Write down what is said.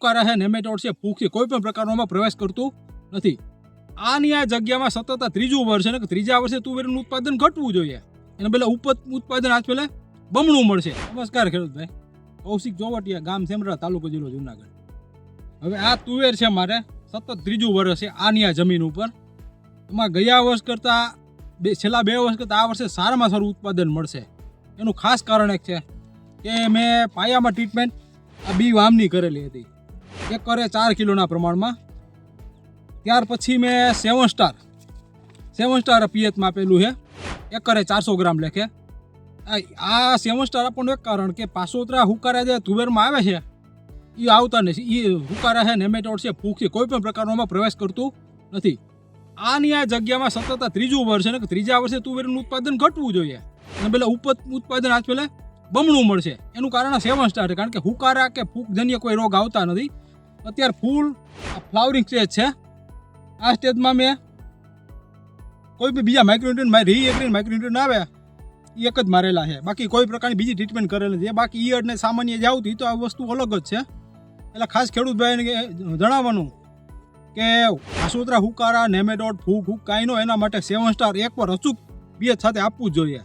હુકારા છે નેમેટોડ છે ફૂગ કોઈ પણ પ્રકારનો પ્રવેશ કરતું નથી. આની આ જગ્યામાં સતત ત્રીજું વર્ષ છે ને ત્રીજા વર્ષે તુવેરનું ઉત્પાદન ઘટવું જોઈએ. એને ઉપ ઉત્પાદન આજ પેલા બમણું મળશે. નમસ્કાર ખેડૂતભાઈ. કૌશિક જોવટિયા ગામ સેમરા તાલુકો જિલ્લો જુનાગઢ. હવે આ તુવેર છે મારે સતત ત્રીજું વર્ષ છે આની આ જમીન ઉપર. એમાં ગયા વર્ષ કરતાં બે છેલ્લા બે વર્ષ કરતાં આ વર્ષે સારામાં સારું ઉત્પાદન મળશે. એનું ખાસ કારણ એક છે કે મેં પાયામાં ટ્રીટમેન્ટ આ બી વામની કરેલી હતી. એકરે ચાર કિલોના પ્રમાણમાં. ત્યાર પછી મેં સેવન સ્ટાર. સેવન સ્ટાર પિયતમાં આપેલું છે. એકરે ચારસો ગ્રામ લેખે. આ- સેવન સ્ટાર આપણનું એક કારણ કે પાસોતરા હુકારા જે તુવેરમાં આવે છે એ આવતા નથી. એ હુકારા છે નેમેટોડ છે ફૂગ છે કોઈ પણ પ્રકારનો પ્રવેશ કરતું નથી. આની આ જગ્યામાં સતત ત્રીજું વર્ષ છે ને ત્રીજા વર્ષે તુવેરનું ઉત્પાદન ઘટવું જોઈએ. અને પેલા ઉત્પાદન આજ પેલા બમણું મળશે. એનું કારણ સેવન સ્ટાર છે. કારણ કે હુકારા કે ફૂગજન્ય કોઈ રોગ આવતા નથી. અત્યારે ફૂલ ફ્લાવરિંગ સ્ટેજ છે. આ સ્ટેજમાં મેં કોઈ બી બીજા માઇક્રોન્યુટ્રન રી એગ્રીન માઇક્રોન્યુટ્રન આવે એ એક જ મારેલા છે. બાકી કોઈ પ્રકારની બીજી ટ્રીટમેન્ટ કરેલી નથી. બાકી ઈયળને સામાન્ય જે આવતી તો આ વસ્તુ અલગ જ છે. એટલે ખાસ ખેડૂત ભાઈને જણાવવાનું કે આસોતરા હુકારા નેમેડોટ ફૂગ હુક કાંઈ નો એના માટે સેવન સ્ટાર એકવાર અચૂક બીએચ સાથે આપવું જ જોઈએ.